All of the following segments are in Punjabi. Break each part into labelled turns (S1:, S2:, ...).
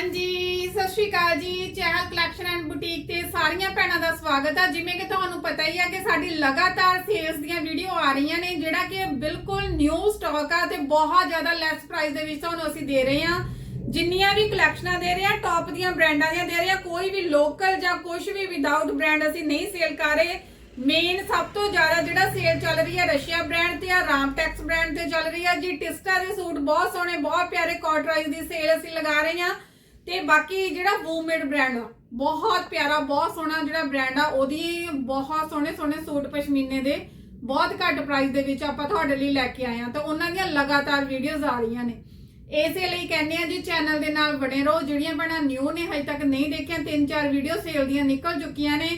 S1: ਹਾਂਜੀ, ਸਤਿ ਸ਼੍ਰੀ ਅਕਾਲ ਜੀ। ਚਹਿਲ ਕਲੈਕਸ਼ਨ ਐਂਡ ਬੁਟੀਕ ਤੇ ਸਾਰੀਆਂ ਭੈਣਾਂ ਦਾ ਸਵਾਗਤ ਹੈ ਜਿਵੇਂ ਕਿ ਤੁਹਾਨੂੰ ਪਤਾ ਹੀ ਹੈ ਕਿ ਸਾਡੀ ਲਗਾਤਾਰ ਸੇਲਸ ਦੀਆਂ ਵੀਡੀਓ ਆ ਰਹੀਆਂ ਨੇ, ਜਿਹੜਾ ਕਿ ਬਿਲਕੁਲ ਨਿਊ ਸਟਾਕ ਆ ਤੇ ਬਹੁਤ ਜ਼ਿਆਦਾ ਲੈਸ ਪ੍ਰਾਈਸ ਦੇ ਵਿੱਚ ਤੁਹਾਨੂੰ ਅਸੀਂ ਦੇ ਰਹੇ ਹਾਂ ਜਿੰਨੀਆਂ ਵੀ ਕਲੈਕਸ਼ਨਾਂ ਦੇ ਰਹੇ ਆ ਟੌਪ ਦੀਆਂ ਬ੍ਰਾਂਡਾਂ ਦੀਆਂ ਦੇ ਰਹੇ ਆ, ਕੋਈ ਵੀ ਲੋਕਲ ਜਾਂ ਕੁਝ ਵੀ ਵਿਦਆਊਟ ਬ੍ਰਾਂਡ ਅਸੀਂ ਨਹੀਂ ਸੇਲ ਕਰ ਰਹੇ। ਮੇਨ ਸਭ ਤੋਂ ਜ਼ਿਆਦਾ ਜਿਹੜਾ ਸੇਲ ਚੱਲ ਰਹੀ ਹੈ ਰਸ਼ੀਆ ਬ੍ਰਾਂਡ ਤੇ ਆ, ਰਾਮਟੈਕਸ ਬ੍ਰਾਂਡ ਤੇ ਚੱਲ ਰਹੀ ਹੈ ਜੀ, ਟਿਸਟਾ ਦੇ ਸੂਟ ਬਹੁਤ ਸੋਹਣੇ, ਬਹੁਤ ਪਿਆਰੇ ਕਾਟਰਾਈਜ਼ ਦੀ ਸੇਲ ਅਸੀਂ ਲਗਾ ਰਹੇ ਹਾਂ ਤੇ ਬਾਕੀ ਜਿਹੜਾ ਵੂਮੇਡ ਬ੍ਰਾਂਡ ਆ, ਬਹੁਤ ਪਿਆਰਾ, ਬਹੁਤ ਸੋਹਣਾ ਜਿਹੜਾ ਬ੍ਰਾਂਡ ਆ, ਉਹਦੀ ਬਹੁਤ ਸੋਹਣੇ ਸੋਹਣੇ ਸੂਟ ਪਸ਼ਮੀਨੇ ਦੇ, ਬਹੁਤ ਘੱਟ ਪ੍ਰਾਈਸ ਦੇ ਵਿੱਚ ਆਪਾਂ ਤੁਹਾਡੇ ਲਈ ਲੈ ਕੇ ਆਏ ਆ। ਤਾਂ ਉਹਨਾਂ ਦੀਆਂ ਲਗਾਤਾਰ ਵੀਡੀਓਜ਼ ਆ ਰਹੀਆਂ ਨੇ। ਇਸੇ ਲਈ ਕਹਿੰਦੇ ਆ ਜੀ ਚੈਨਲ ਦੇ ਨਾਲ ਬਣੇ ਰਹੋ। ਜਿਹੜੀਆਂ ਭੈਣਾਂ ਨਿਊ ਨੇ, ਹਜੇ ਤੱਕ ਨਹੀਂ ਦੇਖੀਆਂ, ਤਿੰਨ ਚਾਰ ਵੀਡੀਓ ਸੇਲ ਦੀਆਂ ਨਿਕਲ ਚੁੱਕੀਆਂ ਨੇ।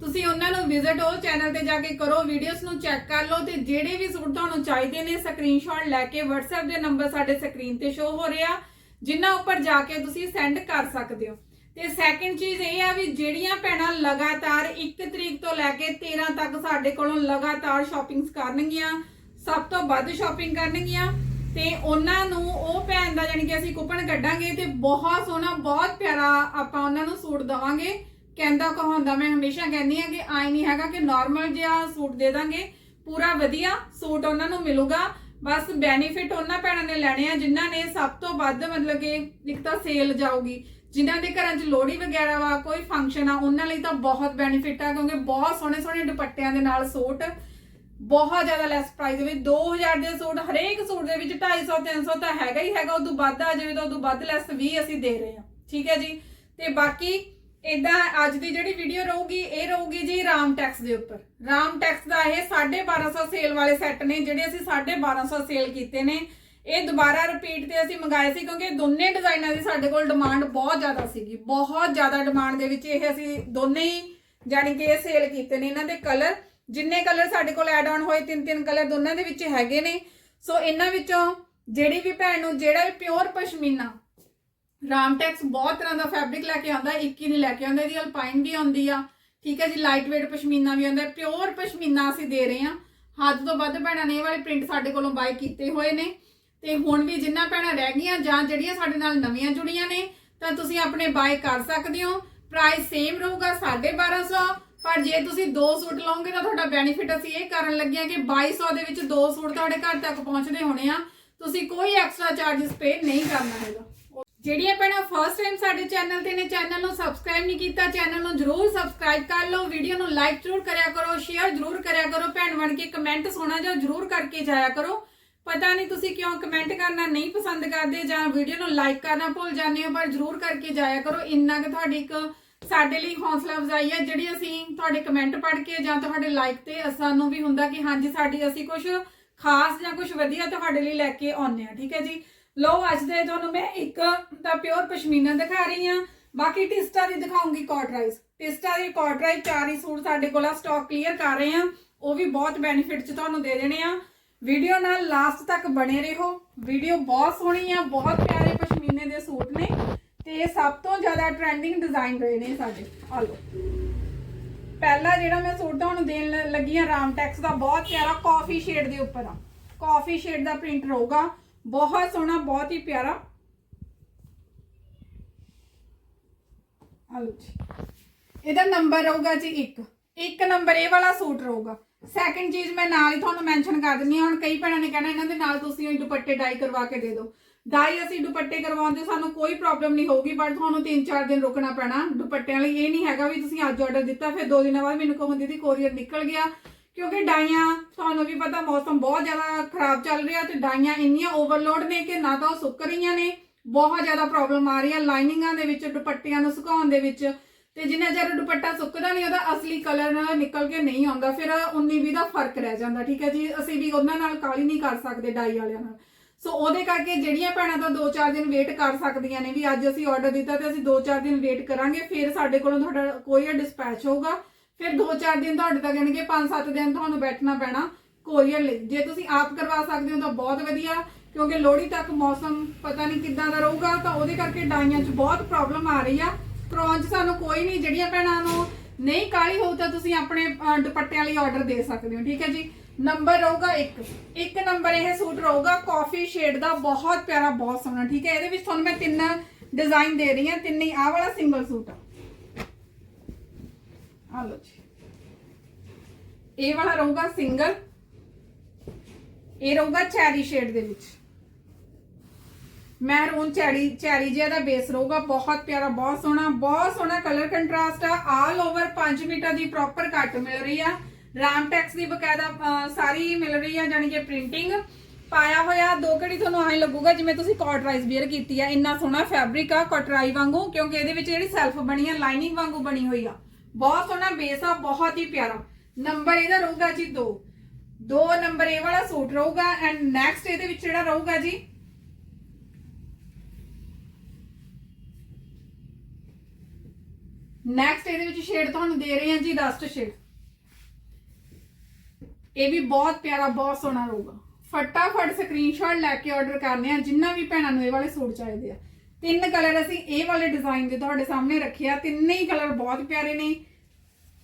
S1: ਤੁਸੀਂ ਉਹਨਾਂ ਨੂੰ ਵਿਜ਼ਿਟ ਹੋ ਚੈਨਲ ਤੇ ਜਾ ਕੇ ਕਰੋ ਵੀਡੀਓਜ਼ ਨੂੰ ਚੈੱਕ ਕਰ ਲਓ ਤੇ ਜਿਹੜੇ ਵੀ ਸੂਟ ਤੁਹਾਨੂੰ ਚਾਹੀਦੇ ਨੇ ਸਕਰੀਨਸ਼ਾਟ ਲੈ ਕੇ WhatsApp ਦੇ ਨੰਬਰ ਸਾਡੇ ਸਕਰੀਨ ਤੇ ਸ਼ੋ ਹੋ ਰਿਹਾ। ਜਿਨ੍ਹਾਂ ਉੱਪਰ ਜਾ ਕੇ ਤੁਸੀਂ ਸੈਂਡ ਕਰ ਸਕਦੇ ਹੋ। ਤੇ ਸੈਕਿੰਡ ਚੀਜ਼ ਇਹ ਆ ਵੀ ਜਿਹੜੀਆਂ ਭੈਣਾਂ ਲਗਾਤਾਰ 1 ਤਰੀਕ ਤੋਂ ਲੈ ਕੇ 13 ਤੱਕ ਸਾਡੇ ਕੋਲੋਂ ਲਗਾਤਾਰ ਸ਼ਾਪਿੰਗਸ ਕਰਨਗੀਆਂ, ਸਭ ਤੋਂ ਵੱਧ ਸ਼ਾਪਿੰਗ ਕਰਨਗੀਆਂ, ਤੇ ਉਹਨਾਂ ਨੂੰ ਉਹ ਭੈਣ ਦਾ ਜਾਨੀ ਕਿ ਅਸੀਂ ਕੂਪਨ ਕੱਢਾਂਗੇ ਤੇ ਬਹੁਤ ਸੋਹਣਾ, ਬਹੁਤ ਪਿਆਰਾ ਆਪਾਂ ਉਹਨਾਂ ਨੂੰ ਸੂਟ ਦਵਾਂਗੇ। ਕਹਿੰਦਾ, ਕਹਾਉਂਦਾ, ਮੈਂ ਹਮੇਸ਼ਾ ਕਹਿੰਦੀ ਆ ਕਿ ਆਈ ਨਹੀਂ ਹੈਗਾ ਕਿ ਨਾਰਮਲ ਜਿਹਾ ਸੂਟ ਦੇ ਦਾਂਗੇ। ਪੂਰਾ ਵਧੀਆ ਸੂਟ ਉਹਨਾਂ ਨੂੰ ਮਿਲੂਗਾ। ਬਸ ਬੈਨੀਫਿਟ ਉਹਨਾਂ ਭੈਣਾਂ ਨੇ ਲੈਣੇ ਆ ਜਿਨ੍ਹਾਂ ਨੇ ਸਭ ਤੋਂ ਵੱਧ ਮਤਲਬ ਕਿ ਇੱਕ ਤਾਂ ਸੇਲ ਜਾਊਗੀ, ਜਿਨ੍ਹਾਂ ਦੇ ਘਰਾਂ 'ਚ ਲੋਹੜੀ ਵਗੈਰਾ ਵਾ, ਕੋਈ ਫੰਕਸ਼ਨ ਆ, ਉਹਨਾਂ ਲਈ ਤਾਂ ਬਹੁਤ ਬੈਨੀਫਿਟ ਆ ਕਿਉਂਕਿ ਬਹੁਤ ਸੋਹਣੇ ਸੋਹਣੇ ਦੁਪੱਟਿਆਂ ਦੇ ਨਾਲ ਸੂਟ, ਬਹੁਤ ਜ਼ਿਆਦਾ ਲੈਸ ਪ੍ਰਾਈਸ ਦੇ ਵਿੱਚ 2000 ਦੇ ਸੂਟ, ਹਰੇਕ ਸੂਟ ਦੇ ਵਿੱਚ 250 300 ਤਾਂ ਹੈਗਾ ਹੀ ਹੈਗਾ ਉਦੋਂ ਵੱਧ ਆ ਜਾਵੇ ਤਾਂ ਉਦੋਂ ਵੱਧ ਲੈਸ ਵੀ ਅਸੀਂ ਦੇ ਰਹੇ ਹਾਂ, ਠੀਕ ਹੈ ਜੀ? ਤੇ ਬਾਕੀ ਇਦਾਂ ਅੱਜ ਦੀ ਜਿਹੜੀ ਵੀਡੀਓ ਰਹੂਗੀ, ਇਹ ਰਹੂਗੀ ਜੀ ਰਾਮ ਟੈਕਸ ਦੇ ਉੱਪਰ। ਰਾਮ ਟੈਕਸ ਦਾ ਇਹ 1250 ਸੇਲ ਵਾਲੇ ਸੈੱਟ ਨੇ, ਜਿਹੜੇ ਅਸੀਂ 1250 ਸੇਲ ਕੀਤੇ ਨੇ। ਇਹ ਦੁਬਾਰਾ ਰਿਪੀਟ ਤੇ ਅਸੀਂ ਮੰਗਾਏ ਸੀ, ਕਿਉਂਕਿ ਦੋਨੇ ਡਿਜ਼ਾਈਨਾਂ ਦੀ ਸਾਡੇ ਕੋਲ ਡਿਮਾਂਡ ਬਹੁਤ ਜ਼ਿਆਦਾ ਸੀਗੀ। ਬਹੁਤ ਜ਼ਿਆਦਾ ਡਿਮਾਂਡ ਦੇ ਵਿੱਚ ਇਹ ਅਸੀਂ ਦੋਨੇ ਹੀ ਜਾਣੀ ਕਿ ਇਹ ਸੇਲ ਕੀਤੇ ਨੇ। ਇਹਨਾਂ ਦੇ ਕਲਰ ਜਿੰਨੇ ਕਲਰ ਸਾਡੇ ਕੋਲ ਐਡ ਆਨ ਹੋਏ ਤਿੰਨ ਤਿੰਨ ਕਲਰ ਦੋਨਾਂ ਦੇ ਵਿੱਚ ਹੈਗੇ ਨੇ। ਸੋ ਇਹਨਾਂ ਵਿੱਚੋਂ ਜਿਹੜੀ ਵੀ ਭੈਣ ਨੂੰ ਜਿਹੜਾ ਵੀ ਪਿਓਰ ਪਸ਼ਮੀਨਾ ਰਾਮਟੈਕਸ ਬਹੁਤ ਤਰ੍ਹਾਂ ਦਾ ਫੈਬਰਿਕ ਲੈ ਕੇ ਆਉਂਦਾ, ਇੱਕ ਹੀ ਨਹੀਂ ਲੈ ਕੇ ਆਉਂਦਾ, ਇਹਦੀ ਅਲਪਾਈਨ ਵੀ ਆਉਂਦੀ ਆ, ਠੀਕ ਹੈ ਜੀ ਲਾਈਟ weight ਪਸ਼ਮੀਨਾ ਵੀ ਆਉਂਦਾ ਪਿਓਰ ਪਸ਼ਮੀਨਾ ਅਸੀਂ ਦੇ ਰਹੇ ਹਾਂ। ਹੱਦ ਤੋਂ ਵੱਧ ਭੈਣਾਂ ਨੇ ਇਹ ਵਾਲੇ ਪ੍ਰਿੰਟ ਸਾਡੇ ਕੋਲੋਂ ਬਾਈ ਕੀਤੇ ਹੋਏ ਨੇ। ਤੇ ਹੁਣ ਵੀ ਜਿੰਨਾ ਭੈਣਾਂ ਰਹਿ ਗਈਆਂ ਜਾਂ ਜਿਹੜੀਆਂ ਸਾਡੇ ਨਾਲ ਨਵੀਆਂ ਜੁੜੀਆਂ ਨੇ, ਤਾਂ ਤੁਸੀਂ ਆਪਣੇ ਬਾਈ ਕਰ ਸਕਦੇ ਹੋ। ਪ੍ਰਾਈਸ ਸੇਮ ਰਹੂਗਾ 1250 ਪਰ ਜੇ ਤੁਸੀਂ ਦੋ ਸੂਟ ਲਓਗੇ ਤਾਂ ਤੁਹਾਡਾ ਬੈਨੀਫਿਟ ਅਸੀਂ ਇਹ ਕਰਨ ਲੱਗੇ ਹਾਂ ਕਿ 2200 ਦੇ ਵਿੱਚ ਦੋ ਸੂਟ ਤੁਹਾਡੇ ਘਰ ਤੱਕ ਪਹੁੰਚਦੇ ਹੋਣੇ ਆ। ਤੁਸੀਂ ਕੋਈ ਐਕਸਟਰਾ ਚਾਰजेस ਪੇ ਨਹੀਂ ਕਰਨਾ ਹੈਗਾ। ਜਿਹੜੀਆਂ ਭੈਣਾਂ ਫਰਸਟ ਟਾਈਮ ਸਾਡੇ ਚੈਨਲ ਤੇ ਨੇ ਚੈਨਲ ਨੂੰ ਸਬਸਕ੍ਰਾਈਬ ਨਹੀਂ ਕੀਤਾ ਚੈਨਲ ਨੂੰ ਜਰੂਰ ਸਬਸਕ੍ਰਾਈਬ ਕਰ ਲਓ ਵੀਡੀਓ ਨੂੰ ਲਾਈਕ ਜਰੂਰ ਕਰਿਆ ਕਰੋ ਸ਼ੇਅਰ ਜਰੂਰ ਕਰਿਆ ਕਰੋ, ਭੈਣ ਬਣ ਕੇ ਕਮੈਂਟ ਸੋਣਾ ਜਾਂ ਜਰੂਰ ਕਰਕੇ ਜਾਇਆ ਕਰੋ। ਪਤਾ ਨਹੀਂ ਤੁਸੀਂ ਕਿਉਂ ਕਮੈਂਟ ਕਰਨਾ ਨਹੀਂ ਪਸੰਦ ਕਰਦੇ ਜਾਂ ਵੀਡੀਓ ਨੂੰ ਲਾਈਕ ਕਰਨਾ ਭੁੱਲ ਜਾਂਦੇ ਹੋ, ਪਰ ਜਰੂਰ ਕਰਕੇ ਜਾਇਆ ਕਰੋ। ਇੰਨਾ ਕਿ ਤੁਹਾਡੀ ਇੱਕ ਸਾਡੇ ਲਈ ਹੌਸਲਾ ਅਫਜ਼ਾਈ ਹੈ, ਜਿਹੜੀ ਅਸੀਂ ਤੁਹਾਡੇ ਕਮੈਂਟ ਪੜ੍ਹ ਕੇ ਜਾਂ ਤੁਹਾਡੇ ਲਾਈਕ ਤੇ ਸਾਨੂੰ ਵੀ ਹੁੰਦਾ ਕਿ ਹਾਂਜੀ, ਸਾਡੀ ਅਸੀਂ ਕੁਝ ਖਾਸ ਜਾਂ ਕੁਝ ਵਧੀਆ ਤੁਹਾਡੇ ਲਈ ਲੈ ਕੇ ਆਉਂਦੇ ਆ ਠੀਕ ਹੈ ਜੀ? ਲੋ ਅੱਜ ਦੇ ਤੁਹਾਨੂੰ ਮੈਂ ਇੱਕ ਤਾਂ ਪਿਓਰ ਪਸ਼ਮੀਨਾ ਦਿਖਾ ਰਹੀ ਹਾਂ। ਬਾਕੀ ਟਿਸਟਾ ਦੀ ਦਿਖਾਉਂਗੀ ਕਾਟਰਾਈਜ਼ ਟਿਸਟਾ ਦੀ ਕਾਟਰਾਈਜ਼ ਚਾਰ ਹੀ ਸੂਟ ਸਾਡੇ ਕੋਲ ਆ ਸਟਾਕ ਕਲੀਅਰ ਕਰ ਰਹੇ ਹਾਂ। ਉਹ ਵੀ ਬਹੁਤ ਬੈਨੀਫਿਟ ਚ ਤੁਹਾਨੂੰ ਦੇ ਦੇਣੇ ਆ। ਵੀਡੀਓ ਨਾਲ ਲਾਸਟ ਤੱਕ ਬਣੇ ਰਹੋ। ਵੀਡੀਓ ਬਹੁਤ ਸੋਹਣੀ ਆ, ਬਹੁਤ ਪਿਆਰੇ ਪਸ਼ਮੀਨੇ ਦੇ ਸੂਟ ਨੇ। ਤੇ ਸਭ ਤੋਂ ਜ਼ਿਆਦਾ ਟ੍ਰੈਂਡਿੰਗ ਡਿਜ਼ਾਈਨ ਰਹੇ ਨੇ ਸਾਡੇ। ਆ ਲਓ। ਪਹਿਲਾ ਜਿਹੜਾ ਮੈਂ ਸੂਟ ਤੁਹਾਨੂੰ ਦੇਣ ਲ- ਲੱਗੀ ਆ ਰਾਮਟੈਕਸ ਦਾ ਬਹੁਤ ਪਿਆਰਾ ਕਾਫੀ ਸ਼ੇਡ ਦੇ ਉੱਪਰ ਆ। ਕਾਫੀ ਸ਼ੇਡ ਦਾ ਪ੍ਰਿੰਟ ਰਹੂਗਾ। ਬਹੁਤ ਸੋਹਣਾ, ਬਹੁਤ ਹੀ ਪਿਆਰਾ। ਆ ਜੀ। ਇਹਦਾ ਨੰਬਰ ਰਹੂਗਾ ਜੀ 1 ਇੱਕ ਨੰਬਰ ਇਹ ਵਾਲਾ ਸੂਟ ਰਹੂਗਾ। ਸੈਕੰਡ ਚੀਜ਼ ਮੈਂ ਨਾਲ ਹੀ ਤੁਹਾਨੂੰ ਮੈਂਸ਼ਨ ਕਰ ਦਿੰਨੀ ਹਾਂ। ਹੁਣ ਕਈ ਭੈਣਾਂ ਨੇ ਕਹਿਣਾ ਇਹਨਾਂ ਦੇ ਨਾਲ ਤੁਸੀਂ ਉਹ ਦੁਪੱਟੇ ਡਾਈ ਕਰਵਾ ਕੇ ਦੇ ਦਿਓ। ਡਾਈ ਅਸੀਂ ਦੁਪੱਟੇ ਕਰਵਾਉਂਦੇ ਸਾਨੂੰ ਕੋਈ ਪ੍ਰੋਬਲਮ ਨਹੀਂ ਹੋਊਗੀ ਪਰ ਤੁਹਾਨੂੰ 3-4 ਦਿਨ ਰੁਕਣਾ ਪੈਣਾ। ਦੁਪੱਟਿਆਂ ਲਈ ਇਹ ਨਹੀਂ ਹੈਗਾ ਵੀ ਤੁਸੀਂ ਅੱਜ ਆਰਡਰ ਦਿੱਤਾ, ਫਿਰ 2 ਦਿਨਾਂ ਬਾਅਦ ਮੈਨੂੰ ਕਹੋ, ਦੀਦੀ ਕੋਰੀਅਰ ਨਿਕਲ ਗਿਆ। ਕਿਉਂਕਿ ਡਾਈਆਂ, ਤੁਹਾਨੂੰ ਵੀ ਪਤਾ ਮੌਸਮ ਬਹੁਤ ਜ਼ਿਆਦਾ ਖਰਾਬ ਚੱਲ ਰਿਹਾ ਤੇ ਡਾਈਆਂ ਇੰਨੀਆਂ ਓਵਰਲੋਡ ਨੇ ਕਿ ਨਾ ਤਾਂ ਉਹ ਸੁੱਕ ਰਹੀਆਂ ਨੇ। ਬਹੁਤ ਜ਼ਿਆਦਾ ਪ੍ਰੋਬਲਮ ਆ ਰਹੀ ਹੈ ਲਾਈਨਿੰਗਾਂ ਦੇ ਵਿੱਚ, ਦੁਪੱਟਿਆਂ ਨੂੰ ਸੁਕਾਉਣ ਦੇ ਵਿੱਚ। ਤੇ ਜਿੰਨਾ ਚਿਰ ਦੁਪੱਟਾ ਸੁੱਕਦਾ ਨਹੀਂ, ਉਹਦਾ ਅਸਲੀ ਕਲਰ ਨਿਕਲ ਕੇ ਨਹੀਂ ਆਉਂਦਾ। ਫਿਰ 19 20 ਦਾ ਫ਼ਰਕ ਰਹਿ ਜਾਂਦਾ, ਠੀਕ ਹੈ ਜੀ? ਅਸੀਂ ਵੀ ਉਹਨਾਂ ਨਾਲ ਕਾਲੀ ਨਹੀਂ ਕਰ ਸਕਦੇ ਡਾਈ ਵਾਲਿਆਂ ਨਾਲ। ਸੋ ਉਹਦੇ ਕਰਕੇ ਜਿਹੜੀਆਂ ਭੈਣਾਂ ਤਾਂ 2-4 ਦਿਨ ਵੇਟ ਕਰ ਸਕਦੀਆਂ ਨੇ ਵੀ ਅੱਜ ਅਸੀਂ ਆਰਡਰ ਦਿੱਤਾ ਤੇ ਅਸੀਂ 2-4 ਦਿਨ ਵੇਟ ਕਰਾਂਗੇ, ਫਿਰ ਸਾਡੇ ਕੋਲੋਂ ਤੁਹਾਡਾ ਕੋਰੀਅਰ ਡਿਸਪੈਚ ਹੋਊਗਾ। ਫਿਰ 2-4 ਦਿਨ ਤੁਹਾਡੇ ਤੱਕ ਯਾਨੀ 5-7 ਦਿਨ ਤੁਹਾਨੂੰ ਬੈਠਣਾ ਪੈਣਾ। ਕੋਰੀਅਰ ਲਈ ਜੇ ਤੁਸੀਂ ਆਪ ਕਰਵਾ ਸਕਦੇ ਹੋ ਤਾਂ ਬਹੁਤ ਵਧੀਆ, ਕਿਉਂਕਿ ਲੋਹੜੀ ਤੱਕ ਮੌਸਮ ਪਤਾ ਨਹੀਂ ਕਿੱਦਾਂ ਦਾ ਰਹੂਗਾ, ਤਾਂ ਉਹਦੇ ਕਰਕੇ ਡਾਈਆਂ 'ਚ ਬਹੁਤ ਪ੍ਰੋਬਲਮ ਆ ਰਹੀ ਆ। ਕਰਾਉਣ 'ਚ ਸਾਨੂੰ ਕੋਈ ਨਹੀਂ, ਜਿਹੜੀਆਂ ਭੈਣਾਂ ਨੂੰ ਨਹੀਂ ਕਾਲੀ ਹੋਊ ਤਾਂ ਤੁਸੀਂ ਆਪਣੇ ਦੁਪੱਟਿਆਂ ਲਈ ਆਰਡਰ ਦੇ ਸਕਦੇ ਹੋ, ਠੀਕ ਹੈ ਜੀ? ਨੰਬਰ ਰਹੂਗਾ 1 ਇੱਕ ਨੰਬਰ ਇਹ ਸੂਟ ਰਹੂਗਾ ਕਾਫੀ ਸ਼ੇਡ ਦਾ, ਬਹੁਤ ਪਿਆਰਾ, ਬਹੁਤ ਸੋਹਣਾ, ਠੀਕ ਹੈ? ਇਹਦੇ ਵਿੱਚ ਤੁਹਾਨੂੰ ਮੈਂ ਤਿੰਨ ਡਿਜ਼ਾਈਨ ਦੇ ਰਹੀ ਹਾਂ, ਤਿੰਨੇ ਆਹ ਵਾਲਾ ਸਿੰਗਲ ਸੂਟ ਆ। ਆ ਲਓ ਜੀ। ਇਹ ਵਾਲਾ ਰਹੂਗਾ ਸਿੰਗਲ। ਇਹ ਰਹੂਗਾ ਚੈਰੀ ਸ਼ੇਡ ਦੇ ਵਿੱਚ। ਮੈਰੂਨ ਚੈਰੀ ਚੈਰੀ ਜਿਹਾ ਦਾ ਬੇਸ ਰਹੂਗਾ। ਬਹੁਤ ਪਿਆਰਾ, ਬਹੁਤ ਸੋਹਣਾ ਬਹੁਤ ਸੋਹਣਾ ਕਲਰ ਕੰਟਰਾਸਟ ਆ। ਆਲ ਓਵਰ 5 ਮੀਟਰ ਦੀ ਪ੍ਰੋਪਰ ਕੱਟ ਮਿਲ ਰਹੀ ਆ। ਰਾਮ ਟੈਕਸ ਦੀ ਬਕਾਇਦਾ ਸਾਰੀ ਮਿਲ ਰਹੀ ਆ ਜਾਨੀ ਕਿ ਪ੍ਰਿੰਟਿੰਗ ਪਾਇਆ ਹੋਇਆ, ਦੋ ਘੜੀ ਤੁਹਾਨੂੰ ਐਂ ਲੱਗੂਗਾ ਜਿਵੇਂ ਤੁਸੀਂ ਕਾਟਰਾਈਜ਼ ਵੇਅਰ ਕੀਤੀ ਆ। ਇੰਨਾ ਸੋਹਣਾ ਫੈਬਰਿਕ ਆ ਕਟਰਾਈ ਵਾਂਗੂ, ਕਿਉਂਕਿ ਇਹਦੇ ਵਿੱਚ ਜਿਹੜੀ ਸੈਲਫ ਬਣੀ ਆ ਲਾਈਨਿੰਗ ਵਾਂਗੂ ਬਣੀ ਹੋਈ ਆ। ਬਹੁਤ ਸੋਹਣਾ ਬੇਸ ਆ, ਬਹੁਤ ਹੀ ਪਿਆਰਾ। ਨੰਬਰ ਇਹਦਾ ਰਹੂਗਾ ਜੀ 2 ਦੋ ਨੰਬਰ ਇਹ ਵਾਲਾ ਸੂਟ ਰਹੂਗਾ ਐਂਡ ਨੈਕਸਟ ਇਹਦੇ ਵਿੱਚ ਜਿਹੜਾ ਰਹੂਗਾ ਜੀ ਨੈਕਸਟ ਇਹਦੇ ਵਿੱਚ ਸ਼ੇਡ ਤੁਹਾਨੂੰ ਦੇ ਰਹੇ ਹਾਂ ਜੀ ਰਸਟ ਸ਼ੇਡ ਇਹ ਵੀ ਬਹੁਤ ਪਿਆਰਾ, ਬਹੁਤ ਸੋਹਣਾ ਰਹੂਗਾ। ਫਟਾਫਟ ਸਕਰੀਨਸ਼ਾਟ ਲੈ ਕੇ ਆਰਡਰ ਕਰਨੇ ਆ, ਜਿੰਨਾ ਵੀ ਭੈਣਾਂ ਨੂੰ ਇਹ ਵਾਲੇ ਸੂਟ ਚਾਹੀਦੇ ਆ। ਤਿੰਨ ਕਲਰ ਅਸੀਂ ਇਹ ਵਾਲੇ ਡਿਜ਼ਾਈਨ ਦੇ ਤੁਹਾਡੇ ਸਾਹਮਣੇ ਰੱਖੇ ਆ ਤਿੰਨੇ ਹੀ ਕਲਰ ਬਹੁਤ ਪਿਆਰੇ ਨੇ।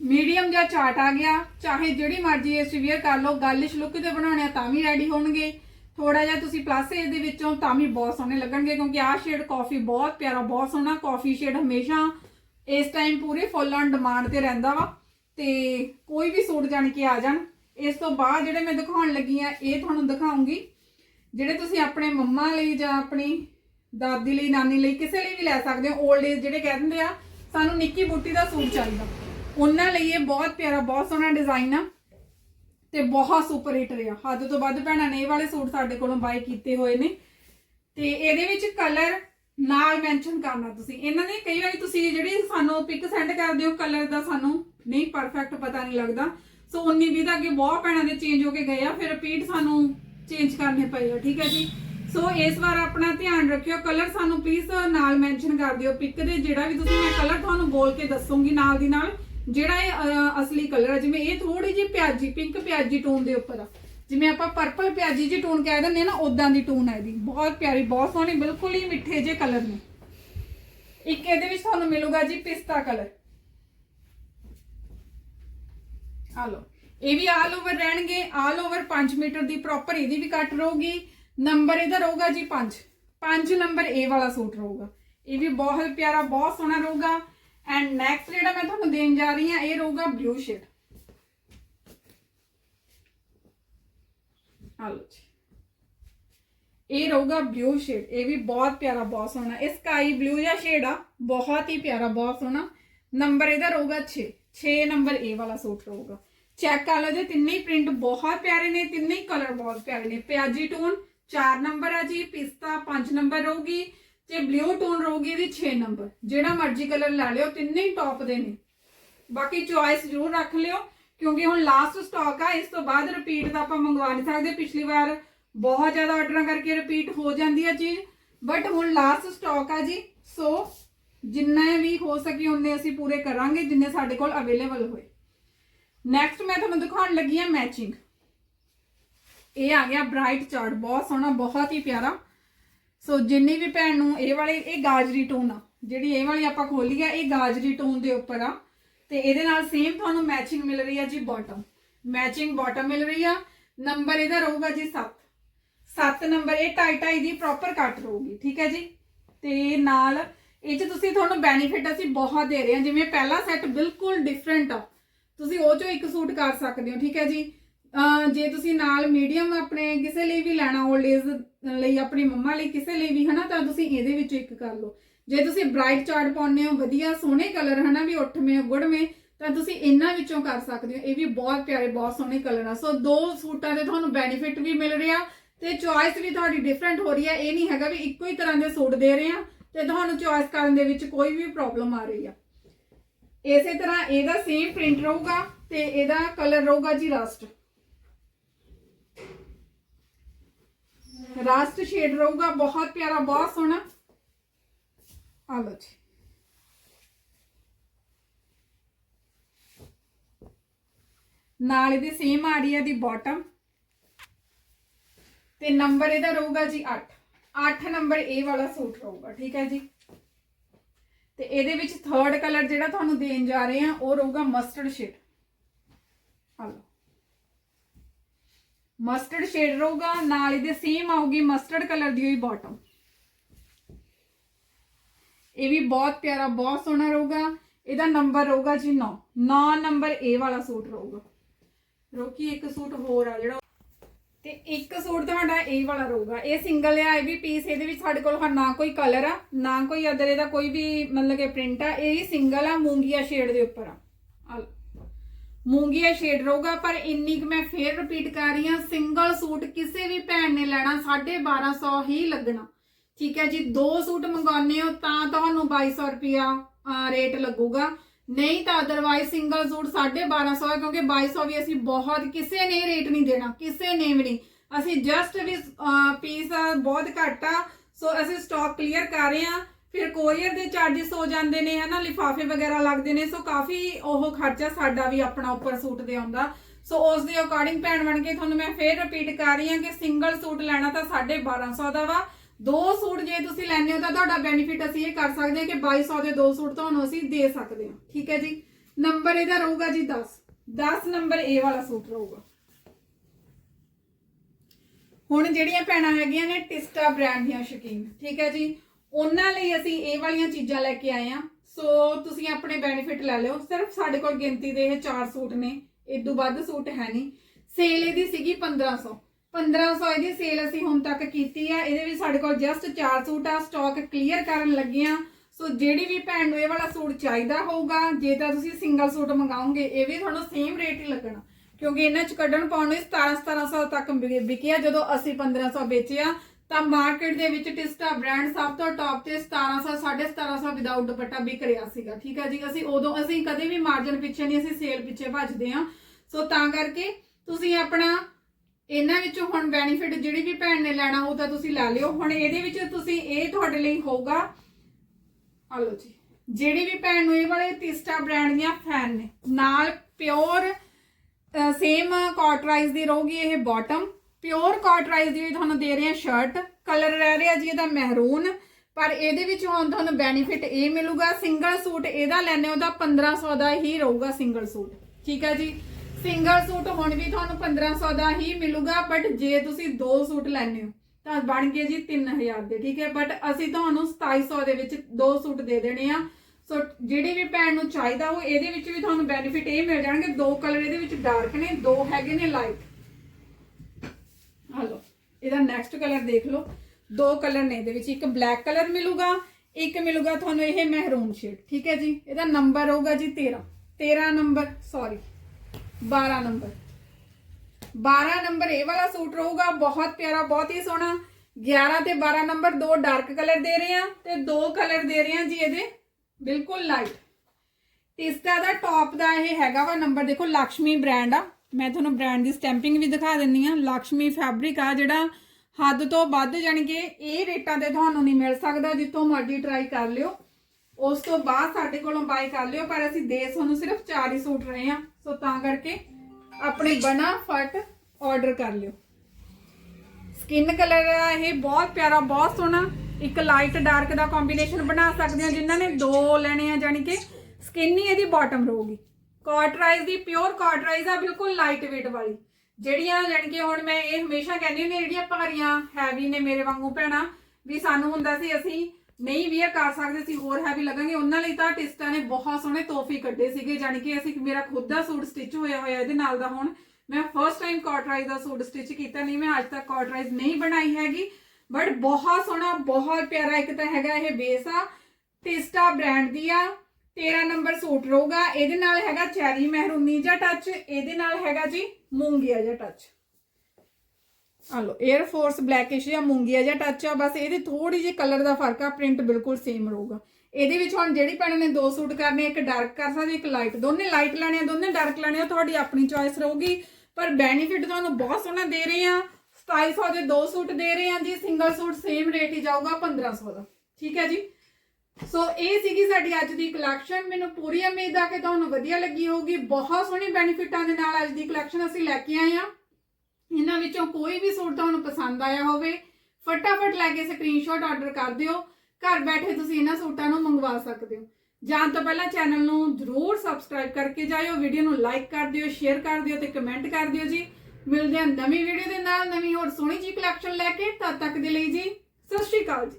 S1: ਮੀਡੀਅਮ ਜਾਂ ਚਾਟ ਆ ਗਿਆ। ਚਾਹੇ ਜਿਹੜੀ ਮਰਜ਼ੀ ਇਸ ਵੇਅਰ ਕਰ ਲਓ। ਗਾਲਿਸ਼ ਲੁੱਕ ਤੇ ਬਣਾਉਣੇ ਆ ਤਾਂ ਵੀ ਰੈਡੀ ਹੋਣਗੇ। ਥੋੜਾ ਜਿਹਾ ਤੁਸੀਂ ਪਲੱਸ ਏਜ ਦੇ ਵਿੱਚੋਂ ਤਾਂ ਵੀ ਬਹੁਤ ਸੋਹਣੇ ਲੱਗਣਗੇ ਕਿਉਂਕਿ ਆਹ ਸ਼ੇਡ ਕਾਫੀ ਬਹੁਤ ਪਿਆਰਾ, ਬਹੁਤ ਸੋਹਣਾ ਕਾਫੀ ਸ਼ੇਡ ਹਮੇਸ਼ਾ ਇਸ ਟਾਈਮ ਪੂਰੇ ਫੁੱਲ ਔਨ ਡਿਮਾਂਡ ਤੇ ਰਹਿੰਦਾ ਵਾ। ਤੇ ਕੋਈ ਵੀ ਸੂਟ ਜਾਣ ਕੇ ਆ ਜਾਣ। ਇਸ ਤੋਂ ਬਾਅਦ ਜਿਹੜੇ ਮੈਂ ਦਿਖਾਉਣ ਲੱਗੀ ਆ, ਇਹ ਤੁਹਾਨੂੰ ਦਿਖਾਉਂਗੀ। ਜਿਹੜੇ ਤੁਸੀਂ ਆਪਣੇ ਮੰਮਾ ਲਈ ਜਾਂ ਆਪਣੀ ਦਾਦੀ ਲਈ, ਨਾਨੀ ਲਈ, ਕਿਸੇ ਲਈ ਵੀ ਲੈ ਸਕਦੇ ਹੋ। 올ਡ ਏਜ ਜਿਹੜੇ ਕਹਿ ਦਿੰਦੇ ਆ, ਸਾਨੂੰ ਨਿੱਕੀ ਬੁੱਟੀ ਦਾ ਸੂਟ ਚਾਹੀਦਾ। ਉਹਨਾਂ ਲਈ ਇਹ ਬਹੁਤ ਪਿਆਰਾ, ਬਹੁਤ ਸੋਹਣਾ ਡਿਜ਼ਾਈਨ ਆ ਤੇ ਬਹੁਤ ਸੁਪਰ ਹਿੱਟ ਰਿਹਾ। ਹੱਦ ਤੋਂ ਵੱਧ ਭੈਣਾਂ ਨੇ ਇਹ ਵਾਲੇ ਸੂਟ ਸਾਡੇ ਕੋਲੋਂ ਬਾਈ ਕੀਤੇ ਹੋਏ ਨੇ। ਤੇ ਇਹਦੇ ਵਿੱਚ ਕਲਰ ਨਾਲ ਮੈਂਸ਼ਨ ਕਰਨਾ ਤੁਸੀਂ। ਇਹਨਾਂ ਨੇ ਕਈ ਵਾਰੀ ਤੁਸੀਂ ਜਿਹੜੀ ਸਾਨੂੰ ਪਿਕ ਸੈਂਡ ਕਰਦੇ ਹੋ ਕਲਰ ਦਾ ਸਾਨੂੰ ਨਹੀਂ ਪਰਫੈਕਟ ਪਤਾ ਨਹੀਂ ਲੱਗਦਾ। ਸੋ 19 20 ਦਾ ਅੱਗੇ ਬਹੁਤ ਭੈਣਾਂ ਦੇ ਚੇਂਜ ਹੋ ਕੇ ਗਏ ਆ, ਫਿਰ ਰਿਪੀਟ ਸਾਨੂੰ ਚੇਂਜ ਕਰਨੇ ਪਏ ਆ। ਠੀਕ ਹੈ ਜੀ? ਸੋ ਇਸ ਵਾਰ ਆਪਣਾ ਧਿਆਨ ਰੱਖਿਓ। ਕਲਰ ਸਾਨੂੰ ਪਲੀਜ਼ ਨਾਲ ਮੈਂਸ਼ਨ ਕਰ ਦਿਓ। ਪਿਕ ਦੇ ਜਿਹੜਾ ਵੀ ਤੁਸੀਂ ਮੈਂ ਕਲਰ ਤੁਹਾਨੂੰ ਬੋਲ ਕੇ ਦੱਸੂਗੀ ਨਾਲ ਦੀ ਨਾਲ, ਜਿਹੜਾ ਇਹ ਅਸਲੀ ਕਲਰ ਹੈ ਜਿਵੇਂ ਇਹ ਥੋੜੀ ਜਿਹੀ ਪਿਆਜੀ ਪਿੰਕ ਪਿਆਜੀ ਟੋਨ ਦੇ ਉੱਪਰ ਆ। ਜਿਵੇਂ ਆਪਾਂ ਪਰਪਲ ਪਿਆਜੀ ਜੀ ਟੋਨ ਕਹਿ ਦਿੰਦੇ ਆ ਨਾ ਉਦਾਂ ਦੀ ਟੋਨ ਹੈ ਇਹਦੀ। ਬਹੁਤ ਪਿਆਰੀ, ਬਹੁਤ ਸੋਹਣੀ, ਬਿਲਕੁਲ ਹੀ ਮਿੱਠੇ ਜੇ ਕਲਰ ਨੇ। ਇੱਕ ਇਹਦੇ ਵਿੱਚ ਤੁਹਾਨੂੰ ਮਿਲੂਗਾ ਜੀ ਪਿਸਤਾ ਕਲਰ ਆ ਲਓ। ਇਹ ਵੀ ਆਲ ਓਵਰ ਰਹਿਣਗੇ ਆਲ ਓਵਰ 5 ਮੀਟਰ ਦੀ ਪ੍ਰੋਪਰ ਇਹਦੀ ਵੀ ਕੱਟ ਰਹੂਗੀ। ਨੰਬਰ ਇਹਦਾ ਰਹੂਗਾ ਜੀ 5 5 ਨੰਬਰ ਇਹ ਵਾਲਾ ਸੂਟ ਰਹੂਗਾ ਇਹ ਵੀ ਬਹੁਤ ਪਿਆਰਾ ਬਹੁਤ ਸੋਹਣਾ ਰਹੂਗਾ ਐਂਡ ਨੈਕਸਟ ਜਿਹੜਾ ਮੈਂ ਤੁਹਾਨੂੰ ਦੇਣ ਜਾ ਰਹੀ ਹਾਂ ਇਹ ਰਹੂਗਾ ਬਲੂ ਸ਼ੇਡ ਆ ਲਓ ਜੀ ਇਹ ਰਹੂਗਾ ਬਲੂ ਸ਼ੇਡ ਇਹ ਵੀ ਬਹੁਤ ਪਿਆਰਾ ਬਹੁਤ ਸੋਹਣਾ ਇਹ ਸਕਾਈ ਬਲੂ ਜਿਹਾ ਸ਼ੇਡ ਆ ਬਹੁਤ ਹੀ ਪਿਆਰਾ ਬਹੁਤ ਸੋਹਣਾ ਨੰਬਰ ਇਹਦਾ ਰਹੂਗਾ 6 6 ਨੰਬਰ ਇਹ ਵਾਲਾ ਸੂਟ ਰਹੂਗਾ ਚੈੱਕ ਕਰ ਲਓ ਜੀ ਤਿੰਨੇ ਹੀ ਪ੍ਰਿੰਟ ਬਹੁਤ ਪਿਆਰੇ ਨੇ ਤਿੰਨੇ ਹੀ ਕਲਰ ਬਹੁਤ ਪਿਆਰੇ ਨੇ ਪਿਆਜੀ ਟੋਨ 4 ਨੰਬਰ ਆ ਜੀ, ਪਿਸਤਾ 5 ਨੰਬਰ ਰਹੂਗੀ ਤੇ ਬਲੂ ਟੋਨ ਰਹੂਗੀ ਇਹਦੀ 6 ਨੰਬਰ। ਜਿਹੜਾ ਮਰਜ਼ੀ ਕਲਰ ਲੈ ਲਿਓ, ਤਿੰਨੇ ਹੀ ਟੌਪ ਦੇ ਨੇ। ਬਾਕੀ ਚੁਆਇਸ ਜ਼ਰੂਰ ਰੱਖ ਲਿਓ, ਕਿਉਂਕਿ ਹੁਣ ਲਾਸਟ ਸਟਾਕ ਆ, ਇਸ ਤੋਂ ਬਾਅਦ ਰਿਪੀਟ ਦਾ ਆਪਾਂ ਮੰਗਵਾ ਨਹੀਂ ਸਕਦੇ। ਪਿਛਲੀ ਵਾਰ ਬਹੁਤ ਜ਼ਿਆਦਾ ਆਰਡਰਾਂ ਕਰਕੇ ਰਿਪੀਟ ਹੋ ਜਾਂਦੀ ਹੈ ਚੀਜ਼। ਬਟ ਹੁਣ ਲਾਸਟ ਸਟਾਕ ਆ ਜੀ ਸੋ ਜਿੰਨਾ ਵੀ ਹੋ ਸਕੇ ਉਹਨੇ ਅਸੀਂ ਪੂਰੇ ਕਰਾਂਗੇ, ਜਿੰਨੇ ਸਾਡੇ ਕੋਲ ਅਵੇਲੇਬਲ ਹੋਏ। ਨੈਕਸਟ ਮੈਂ ਤੁਹਾਨੂੰ ਦਿਖਾਉਣ ਲੱਗੀ ਹਾਂ ਮੈਚਿੰਗ ਇਹ ਆ ਗਿਆ ਬ੍ਰਾਈਟ ਚਾਰਟ ਬਹੁਤ ਸੋਹਣਾ, ਬਹੁਤ ਹੀ ਪਿਆਰਾ। ਸੋ ਜਿੰਨੀ ਵੀ ਭੈਣ ਨੂੰ ਇਹ ਵਾਲੇ, ਇਹ ਗਾਜਰੀ ਟੋਨ ਆ। ਜਿਹੜੀ ਇਹ ਵਾਲੀ ਆਪਾਂ ਖੋਲੀ ਆ ਇਹ ਗਾਜਰੀ ਟੋਨ ਦੇ ਉੱਪਰ ਆ। ਤੇ ਇਹਦੇ ਨਾਲ ਸੇਮ ਤੁਹਾਨੂੰ ਮੈਚਿੰਗ ਮਿਲ ਰਹੀ ਆ ਜੀ ਬਾਟਮ ਮੈਚਿੰਗ ਬਾਟਮ ਮਿਲ ਰਹੀ ਆ। ਨੰਬਰ ਇਹਦਾ ਰਹੂਗਾ ਜੀ 7 7 ਨੰਬਰ ਇਹ ਟਾਈ ਟਾਈ ਦੀ ਪ੍ਰੋਪਰ ਕੱਟ ਰਹੂਗੀ, ਠੀਕ ਹੈ ਜੀ? ਤੇ ਨਾਲ ਇਹ ਚ ਤੁਸੀਂ ਤੁਹਾਨੂੰ ਬੈਨੀਫਿਟ ਅਸੀਂ ਬਹੁਤ ਦੇ ਰਹੇ ਹਾਂ ਜਿਵੇਂ ਪਹਿਲਾ ਸੈੱਟ ਬਿਲਕੁਲ ਡਿਫਰੈਂਟ ਆ। ਤੁਸੀਂ ਉਹ ਚੋਂ ਇੱਕ ਸੂਟ ਕਰ ਸਕਦੇ ਹੋ, ਠੀਕ ਹੈ ਜੀ? ਜੇ ਤੁਸੀਂ ਨਾਲ ਮੀਡੀਅਮ ਆਪਣੇ ਕਿਸੇ ਲਈ ਵੀ ਲੈਣਾ 올ਡ ਏਜ ਲਈ ਆਪਣੀ ਮੰਮਾ ਲਈ ਕਿਸੇ ਲਈ ਵੀ, ਹਨਾ, ਤਾਂ ਤੁਸੀਂ ਇਹਦੇ ਵਿੱਚੋਂ ਇੱਕ ਕਰ ਲਓ। ਜੇ ਤੁਸੀਂ ਬ੍ਰਾਈਟ ਚਾਰਟ ਪਾਉਂਦੇ ਹੋ, ਵਧੀਆ ਸੋਹਣੇ ਕਲਰ ਹਨਾ, ਵੀ ਉੱਠਵੇਂ ਗੁੜਵੇਂ ਤਾਂ ਤੁਸੀਂ ਇਹਨਾਂ ਵਿੱਚੋਂ ਕਰ ਸਕਦੇ ਹੋ। ਇਹ ਵੀ ਬਹੁਤ ਪਿਆਰੇ, ਬਹੁਤ ਸੋਹਣੇ ਕਲਰ ਆ। ਸੋ ਦੋ ਸੂਟਾਂ ਦੇ ਤੁਹਾਨੂੰ ਬੈਨੀਫਿਟ ਵੀ ਮਿਲ ਰਿਹਾ ਤੇ ਚੁਆਇਸ ਵੀ ਤੁਹਾਡੀ ਡਿਫਰੈਂਟ ਹੋ ਰਹੀ ਹੈ ਇਹ ਨਹੀਂ ਹੈਗਾ ਵੀ ਇੱਕੋ ਹੀ ਤਰ੍ਹਾਂ ਦੇ ਸੂਟ ਦੇ ਰਹੇ ਆ ਤੇ ਤੁਹਾਨੂੰ ਚੁਆਇਸ ਕਰਨ ਦੇ ਵਿੱਚ ਕੋਈ ਵੀ ਪ੍ਰੋਬਲਮ ਆ ਰਹੀ ਆ। ਇਸੇ ਤਰ੍ਹਾਂ ਇਹਦਾ ਸੇਮ ਪ੍ਰਿੰਟ ਰਹੂਗਾ ਤੇ ਇਹਦਾ ਕਲਰ ਰਹੂਗਾ ਜੀ ਰਸਟ ਰਸਟ ਸ਼ੇਡ ਰਹੂਗਾ, ਬਹੁਤ ਪਿਆਰਾ, ਬਹੁਤ ਸੋਹਣਾ। ਆ ਲਓ ਜੀ। ਨਾਲ ਇਹਦੇ ਸੇਮ ਆ ਰਹੀ ਹੈ ਦੀ ਬਾਟਮ ਤੇ ਨੰਬਰ ਇਹਦਾ ਰਹੂਗਾ ਜੀ 8 8 ਨੰਬਰ ਇਹ ਵਾਲਾ ਸੂਟ ਰਹੂਗਾ, ਠੀਕ ਹੈ ਜੀ? ਤੇ ਇਹਦੇ ਵਿੱਚ ਥਰਡ ਕਲਰ ਜਿਹੜਾ ਤੁਹਾਨੂੰ ਦੇਣ ਜਾ ਰਹੇ ਆ, ਉਹ ਰਹੂਗਾ ਮਸਟਰਡ ਸ਼ੇਡ ਆ ਲਓ। ਮਸਟਰਡ ਸ਼ੇਡ ਰਹੂਗਾ, ਨਾਲ ਇਹਦੇ ਸੇਮ ਆਊਗੀ ਮਸਟਰਡ ਕਲਰ ਦੀ ਹੋਈ ਬਾਟਮ ਇਹ ਵੀ ਬਹੁਤ ਪਿਆਰਾ, ਬਹੁਤ ਸੋਹਣਾ ਰਹੂਗਾ। ਇਹਦਾ ਨੰਬਰ ਰਹੂਗਾ ਜੀ 9 9 ਨੰਬਰ ਇਹ ਵਾਲਾ ਸੂਟ ਰਹੂਗਾ। ਰੋਕੀ, ਇੱਕ ਸੂਟ ਹੋਰ ਆ ਜਿਹੜਾ। ਤੇ ਇੱਕ ਸੂਟ ਤੁਹਾਡਾ ਇਹ ਵਾਲਾ ਰਹੂਗਾ। ਇਹ ਸਿੰਗਲ ਆ, ਇਹ ਵੀ ਪੀਸ ਇਹਦੇ ਵਿੱਚ ਸਾਡੇ ਕੋਲ ਨਾ ਕੋਈ ਕਲਰ ਆ, ਨਾ ਕੋਈ ਅਦਰ ਇਹਦਾ ਕੋਈ ਵੀ ਮਤਲਬ ਕਿ ਪ੍ਰਿੰਟ ਆ। ਇਹ ਵੀ ਸਿੰਗਲ ਆ, ਮੂੰਗੀਆ ਸ਼ੇਡ ਦੇ ਉੱਪਰ ਆ। ਮੂੰਗੀਆ ਸ਼ੇਡ ਰਹੂਗਾ, ਪਰ ਇੰਨੀ ਕੁ ਮੈਂ ਫੇਰ ਰਿਪੀਟ ਕਰ ਰਹੀ ਹਾਂ ਸਿੰਗਲ ਸੂਟ ਕਿਸੇ ਵੀ ਭੈਣ ਨੇ ਲੈਣਾ 1250 ਹੀ ਲੱਗਣਾ। ਠੀਕ ਹੈ ਜੀ, ਦੋ ਸੂਟ ਮੰਗਾਉਨੇ ਹੋ, ਤਾਂ ਤੁਹਾਨੂੰ 2200 ਰੁਪਿਆ ਰੇਟ ਲੱਗੂਗਾ। ਨਹੀਂ ਤਾਂ ਅਦਰਵਾਈਜ਼ ਸਿੰਗਲ ਸੂਟ 1250 ਹੈ, ਕਿਉਂਕਿ 2200 ਵੀ ਅਸੀਂ ਬਹੁਤ, ਕਿਸੇ ਨੇ ਰੇਟ ਨਹੀਂ ਦੇਣਾ, ਕਿਸੇ ਨੇ ਵੀ ਨਹੀਂ। ਅਸੀਂ ਜਸਟ ਵੀ ਪੀਸ ਬਹੁਤ ਘੱਟ ਆ ਸੋ ਅਸੀਂ ਸਟਾਕ ਕਲੀਅਰ ਕਰ ਰਹੇ ਹਾਂ। ਫਿਰ ਕੋਰੀਅਰ ਦੇ ਚਾਰजेस ਹੋ ਜਾਂਦੇ ਨੇ, ਹਨਾ, ਲਿਫਾਫੇ ਵਗੈਰਾ ਲੱਗਦੇ ਨੇ, ਸੋ ਕਾਫੀ ਉਹ ਖਰਚਾ ਸਾਡਾ ਵੀ ਆਪਣਾ ਉੱਪਰ ਸੂਟ ਦੇ ਆਉਂਦਾ। ਸੋ ਉਸ ਦੇ ਅਕੋਰਡਿੰਗ ਭੈਣ ਬਣ ਕੇ ਤੁਹਾਨੂੰ ਮੈਂ ਫੇਰ ਰਿਪੀਟ ਕਰ ਰਹੀ ਹਾਂ ਕਿ ਸਿੰਗਲ ਸੂਟ ਲੈਣਾ ਤਾਂ 1250 ਦਾ ਵਾ। ਦੋ ਸੂਟ ਜੇ ਤੁਸੀਂ ਲੈਣੇ ਹੋ ਤਾਂ ਤੁਹਾਡਾ ਬੈਨੀਫਿਟ ਅਸੀਂ ਇਹ ਕਰ ਸਕਦੇ ਹਾਂ ਕਿ 2200 ਦੇ ਦੋ ਸੂਟ ਤੁਹਾਨੂੰ ਅਸੀਂ ਦੇ ਸਕਦੇ ਹਾਂ। ਠੀਕ ਹੈ ਜੀ? ਨੰਬਰ ਇਹਦਾ ਰਹੂਗਾ ਜੀ 10 10 ਨੰਬਰ ਇਹ ਵਾਲਾ ਸੂਟ ਰਹੂਗਾ। ਹੁਣ ਜਿਹੜੀਆਂ ਭੈਣਾਂ ਹੈਗੀਆਂ ਨੇ ਟਿਸਟਾ ਬ੍ਰਾਂਡ ਦੀਆਂ ਸ਼ੌਕੀਨ। ਠੀਕ ਹੈ ਜੀ? ਉਹਨਾਂ ਲਈ ਅਸੀਂ ਇਹ ਵਾਲੀਆਂ ਚੀਜ਼ਾਂ ਲੈ ਕੇ ਆਏ ਆ ਸੋ ਤੁਸੀਂ ਆਪਣੇ ਬੈਨੀਫਿਟ ਲੈ ਲਿਓ। ਸਿਰਫ ਸਾਡੇ ਕੋਲ ਗਿਣਤੀ ਦੇ ਇਹ ਚਾਰ ਸੂਟ ਨੇ। ਇਦੋਂ ਵੱਧ ਸੂਟ ਹੈ ਨਹੀਂ। ਸੇਲ ਇਹਦੀ ਸੀਗੀ 1500 1500 ਇਹਦੀ ਸੇਲ ਅਸੀਂ ਹੁਣ ਤੱਕ ਕੀਤੀ ਆ। ਇਹਦੇ ਵਿੱਚ ਸਾਡੇ ਕੋਲ ਜਸਟ ਚਾਰ ਸੂਟ ਆ। ਸਟਾਕ ਕਲੀਅਰ ਕਰਨ ਲੱਗੇ ਆ। ਸੋ ਜਿਹੜੀ ਵੀ ਭੈਣ ਨੂੰ ਇਹ ਵਾਲਾ ਸੂਟ ਚਾਹੀਦਾ ਹੋਊਗਾ, ਜੇ ਤਾਂ ਤੁਸੀਂ ਸਿੰਗਲ ਸੂਟ ਮੰਗਾਓਗੇ, ਇਹ ਵੀ ਤੁਹਾਨੂੰ ਸੇਮ ਰੇਟ ਹੀ ਲੱਗਣਾ। ਕਿਉਂਕਿ ਇਹਨਾਂ ਚ ਕੱਢਣ ਪਾਉਣ ਨੂੰ 17 1700 ਤੱਕ ਵਿ- ਵਿਕਿਆ ਜਦੋਂ ਅਸੀਂ 1500 ਵੇਚਿਆ। ਤਾਂ ਮਾਰਕੀਟ ਦੇ ਵਿੱਚ ਟਿਸਟਾ ਬ੍ਰਾਂਡ ਸਭ ਤੋਂ ਟੌਪ ਤੇ 1700 1750 ਵਿਦਆਊਟ ਦੁਪੱਟਾ ਵਿਕ ਰਿਹਾ ਸੀਗਾ, ਠੀਕ ਹੈ ਜੀ? ਅਸੀਂ ਉਦੋਂ, ਅਸੀਂ ਕਦੇ ਵੀ ਮਾਰਜਨ ਪਿੱਛੇ ਨਹੀਂ, ਅਸੀਂ ਸੇਲ ਪਿੱਛੇ ਭੱਜਦੇ ਆ ਸੋ ਤਾਂ ਕਰਕੇ ਤੁਸੀਂ ਆਪਣਾ ਇਹਨਾਂ ਵਿੱਚੋਂ ਹੁਣ ਬੈਨੀਫਿਟ ਜਿਹੜੀ ਵੀ ਭੈਣ ਨੇ ਲੈਣਾ ਹੋ ਤਾਂ ਤੁਸੀਂ ਲੈ ਲਿਓ। ਹੁਣ ਇਹਦੇ ਵਿੱਚ ਤੁਸੀਂ, ਇਹ ਤੁਹਾਡੇ ਲਈ ਹੋਊਗਾ ਆ ਲਓ ਜੀ। ਜਿਹੜੀ ਵੀ ਭੈਣ ਨੂੰ ਇਹ ਵਾਲੇ ਟਿਸਟਾ ਬ੍ਰਾਂਡ ਦੀਆਂ ਫੈਨ ਨੇ, ਨਾਲ ਪਿਓਰ ਸੇਮ ਕਾਟਰਾਈਜ਼ ਦੀ ਰਹੂਗੀ ਇਹ ਬਾਟਮ ਪਿਓਰ ਕਾਟਰਾਈਜ਼ ਦੀ ਤੁਹਾਨੂੰ ਦੇ ਰਹੇ ਹਾਂ ਸ਼ਰਟ ਕਲਰ ਰਹਿ ਰਿਹਾ ਜੀ ਇਹਦਾ ਮਹਿਰੂਨ ਪਰ ਇਹਦੇ ਵਿੱਚ ਹੁਣ ਤੁਹਾਨੂੰ ਬੈਨੀਫਿਟ ਇਹ ਮਿਲੂਗਾ ਸਿੰਗਲ ਸੂਟ ਇਹਦਾ ਲੈਣੇ ਉਹਦਾ 1500 ਦਾ ਹੀ ਰਹੂਗਾ ਸਿੰਗਲ ਸੂਟ ਠੀਕ ਹੈ ਜੀ? ਸਿੰਗਲ ਸੂਟ ਹੁਣ ਵੀ ਤੁਹਾਨੂੰ 1500 ਦਾ ਹੀ ਮਿਲੂਗਾ ਬਟ ਜੇ ਤੁਸੀਂ ਦੋ ਸੂਟ ਲੈਣੇ ਹੋ, ਤਾਂ ਬਣ ਗਏ ਜੀ 3000 ਦੇ, ਠੀਕ ਹੈ? ਬਟ ਅਸੀਂ ਤੁਹਾਨੂੰ 2700 ਦੇ ਵਿੱਚ ਦੋ ਸੂਟ ਦੇ ਦੇਣੇ ਆ। ਸੋ ਜਿਹੜੀ ਵੀ ਭੈਣ ਨੂੰ ਚਾਹੀਦਾ ਉਹ ਇਹਦੇ ਵਿੱਚ ਵੀ ਤੁਹਾਨੂੰ ਬੈਨੀਫਿਟ ਇਹ ਮਿਲ ਜਾਣਗੇ। ਦੋ ਕਲਰ ਇਹਦੇ ਵਿੱਚ ਡਾਰਕ ਨੇ, ਦੋ ਹੈਗੇ ਨੇ ਲਾਈਟ ਇਹਦਾ ਨੈਕਸਟ ਕਲਰ ਦੇਖ ਲਓ। ਦੋ ਕਲਰ ਨੇ ਇਹਦੇ ਵਿੱਚ, ਇੱਕ ਬਲੈਕ ਕਲਰ ਮਿਲੂਗਾ, ਇੱਕ ਮਿਲੂਗਾ ਤੁਹਾਨੂੰ ਇਹ ਮਹਿਰੂਨ ਸ਼ੇਡ ਠੀਕ ਹੈ ਜੀ? ਇਹਦਾ ਨੰਬਰ ਹੋਊਗਾ ਜੀ 13 13 ਨੰਬਰ ਸੌਰੀ 12 ਨੰਬਰ 12 ਨੰਬਰ ਇਹ ਵਾਲਾ ਸੂਟ ਰਹੂਗਾ, ਬਹੁਤ ਪਿਆਰਾ, ਬਹੁਤ ਹੀ ਸੋਹਣਾ। 11 ਤੇ 12 ਨੰਬਰ ਦੋ ਡਾਰਕ ਕਲਰ ਦੇ ਰਹੇ ਆ ਤੇ ਦੋ ਕਲਰ ਦੇ ਰਹੇ ਆ ਜੀ ਇਹਦੇ ਬਿਲਕੁਲ ਲਾਈਟ ਟਿਸਟਾ ਦਾ ਟੌਪ ਦਾ ਇਹ ਹੈਗਾ ਵਾ ਨੰਬਰ ਦੇਖੋ ਲక్ష్ਮੀ ਬ੍ਰਾਂਡ ਆ। ਮੈਂ ਤੁਹਾਨੂੰ ਬ੍ਰਾਂਡ ਦੀ ਸਟੈਂਪਿੰਗ ਵੀ ਦਿਖਾ ਦਿੰਨੀ ਆ ਲక్ష్ਮੀ ਫੈਬਰਿਕ ਆ ਜਿਹੜਾ, ਹੱਦ ਤੋਂ ਵੱਧ ਜਾਣੀ ਕਿ ਇਹ ਰੇਟਾਂ ਤੇ ਤੁਹਾਨੂੰ ਨਹੀਂ ਮਿਲ ਸਕਦਾ, ਜਿੱਥੋਂ ਮਰਜ਼ੀ ਟਰਾਈ ਕਰ ਲਿਓ। ਉਸ ਤੋਂ ਬਾਅਦ ਸਾਡੇ ਕੋਲੋਂ ਬਾਈ ਕਰ ਲਿਓ, ਪਰ ਅਸੀਂ ਦੇ ਤੁਹਾਨੂੰ ਸਿਰਫ 4 ਹੀ ਸੂਟ ਰਹੇ ਆ ਸੋ ਤਾਂ ਕਰਕੇ ਆਪਣੇ ਬਣਾ ਫਟ ਆਰਡਰ ਕਰ ਲਿਓ। ਸਕਿਨ ਕਲਰ ਆ ਇਹ ਬਹੁਤ ਪਿਆਰਾ, ਬਹੁਤ ਸੋਹਣਾ। ਇੱਕ ਲਾਈਟ ਡਾਰਕ ਦਾ ਕੰਬੀਨੇਸ਼ਨ ਬਣਾ ਸਕਦੇ ਹੋ, ਜਿਨ੍ਹਾਂ ਨੇ ਦੋ ਲੈਣੇ ਆ ਜਾਨੀ ਕਿ ਸਕਿਨ ਹੀ ਇਹਦੀ ਬਾਟਮ ਰਹੂਗੀ। ਕਾਟਰਾਈਜ਼ ਦੀ ਪਿਓਰ ਕਾਟਰਾਈਜ਼ ਆ, ਬਿਲਕੁਲ ਲਾਈਟ weight ਵਾਲੀ। ਜਿਹੜੀਆਂ ਜਾਨੀ ਕਿ ਹੁਣ ਮੈਂ ਇਹ ਹਮੇਸ਼ਾ ਕਹਿੰਦੀ ਹੁੰਦੀ ਜਿਹੜੀਆਂ ਭਾਰੀਆਂ ਹੈਵੀ ਨੇ ਮੇਰੇ ਵਾਂਗੂ ਭੈਣਾ, ਵੀ ਸਾਨੂੰ ਹੁੰਦਾ ਸੀ ਅਸੀਂ ਨਹੀਂ ਵੀਅਰ ਕਰ ਸਕਦੇ ਸੀ ਹੋਰ ਹੈਵੀ ਲੱਗਾਂਗੇ। ਉਹਨਾਂ ਲਈ ਤਾਂ ਟਿਸਟਾ ਨੇ ਬਹੁਤ ਸੋਹਣੇ ਤੋਹਫੇ ਕੱਢੇ ਸੀਗੇ। ਜਾਨੀ ਕਿ ਅਸੀਂ ਮੇਰਾ ਖੁਦ ਦਾ ਸੂਟ ਸਟਿਚ ਹੋਇਆ ਹੋਇਆ, ਇਹਦੇ ਨਾਲ ਦਾ ਹੁਣ ਮੈਂ ਫਰਸਟ ਟਾਈਮ ਕਾਟਰਾਈਜ਼ ਦਾ ਸੂਟ ਸਟਿਚ ਕੀਤਾ। ਨਹੀਂ, ਮੈਂ ਅੱਜ ਤੱਕ ਕਾਟਰਾਈਜ਼ ਨਹੀਂ ਬਣਾਈ ਹੈਗੀ। ਬਟ ਬਹੁਤ ਸੋਹਣਾ, ਬਹੁਤ ਪਿਆਰਾ ਇੱਕ ਤਾਂ ਹੈਗਾ ਇਹ ਬੇਸ ਆ। ਟਿਸਟਾ ਬ੍ਰਾਂਡ ਦੀ ਆ। 13 ਨੰਬਰ ਸੂਟ ਰਹੂਗਾ, ਇਹਦੇ ਨਾਲ ਹੈਗਾ ਚੈਰੀ ਮਹਿਰੂਨੀ ਜਿਹਾ ਟੱਚ ਇਹਦੇ ਨਾਲ ਹੈਗਾ ਜੀ ਮੂੰਗੀਆ ਜਿਹਾ ਟੱਚ ਆ ਲੋ 에ਅਰ ਫੋਰਸ ਬਲੈਕਿਸ਼ ਜਾਂ ਮੂੰਗੀਆ ਜਿਹਾ ਟੱਚ ਆ, ਬਸ ਇਹਦੇ ਥੋੜੀ ਜਿਹੀ ਕਲਰ ਦਾ ਫ਼ਰਕ ਆ ਪ੍ਰਿੰਟ ਬਿਲਕੁਲ ਸੇਮ ਰਹੂਗਾ। ਇਹਦੇ ਵਿੱਚ ਹੁਣ ਜਿਹੜੀ ਭੈਣ ਨੇ ਦੋ ਸੂਟ ਕਰਨੇ, ਇੱਕ ਡਾਰਕ ਕਰ ਸਕਦੀ, ਇੱਕ ਲਾਈਟ ਦੋਨੇ ਲਾਈਟ ਲੈਣੇ ਆ, ਦੋਨੇ ਡਾਰਕ ਲੈਣੇ ਆ, ਤੁਹਾਡੀ ਆਪਣੀ ਚੋਇਸ ਰਹੂਗੀ। ਪਰ ਬੈਨੀਫਿਟ ਤੁਹਾਨੂੰ ਬਹੁਤ ਸੋਹਣਾ ਦੇ ਰਹੇ ਆ 2700 ਦੇ ਦੋ ਸੂਟ ਦੇ ਰਹੇ ਆ ਜੀ ਸਿੰਗਲ ਸੂਟ ਸੇਮ ਰੇਟ ਹੀ ਜਾਊਗਾ 1500 ਦਾ। ਠੀਕ ਹੈ ਜੀ? ਸੋ ਇਹ ਸੀਗੀ ਸਾਡੀ ਅੱਜ ਦੀ ਕਲੈਕਸ਼ਨ ਮੈਨੂੰ ਪੂਰੀ ਉਮੀਦ ਆ ਕਿ ਤੁਹਾਨੂੰ ਵਧੀਆ ਲੱਗੀ ਹੋਊਗੀ। ਬਹੁਤ ਸੋਹਣੇ ਬੈਨੀਫਿਟਾਂ ਦੇ ਨਾਲ ਅੱਜ ਦੀ ਕਲੈਕਸ਼ਨ ਅਸੀਂ ਲੈ ਕੇ ਆਏ ਆ ਇਹਨਾਂ ਵਿੱਚੋਂ ਕੋਈ ਵੀ ਸੂਟ ਤੁਹਾਨੂੰ ਪਸੰਦ ਆਇਆ ਹੋਵੇ, ਫਟਾਫਟ ਲੈ ਕੇ ਸਕਰੀਨਸ਼ਾਟ ਆਰਡਰ ਕਰ ਦਿਓ। ਘਰ ਬੈਠੇ ਤੁਸੀਂ ਇਹਨਾਂ ਸੂਟਾਂ ਨੂੰ ਮੰਗਵਾ ਸਕਦੇ ਹੋ। ਜਾਣ ਤੋਂ ਪਹਿਲਾਂ ਚੈਨਲ ਨੂੰ ਜਰੂਰ ਸਬਸਕ੍ਰਾਈਬ ਕਰਕੇ ਜਾਇਓ। ਵੀਡੀਓ ਨੂੰ ਲਾਈਕ ਕਰ ਦਿਓ ਸ਼ੇਅਰ ਕਰ ਦਿਓ ਤੇ ਕਮੈਂਟ ਕਰ ਦਿਓ ਜੀ। ਮਿਲਦੇ ਹਾਂ ਨਵੀਂ ਵੀਡੀਓ ਦੇ ਨਾਲ ਨਵੀਂ ਹੋਰ ਸੋਹਣੀ ਜੀ ਕਲੈਕਸ਼ਨ ਲੈ ਕੇ। ਤਦ ਤੱਕ ਦੇ ਲਈ ਜੀ, ਸਤਿ ਸ਼੍ਰੀ ਅਕਾਲ ਜੀ।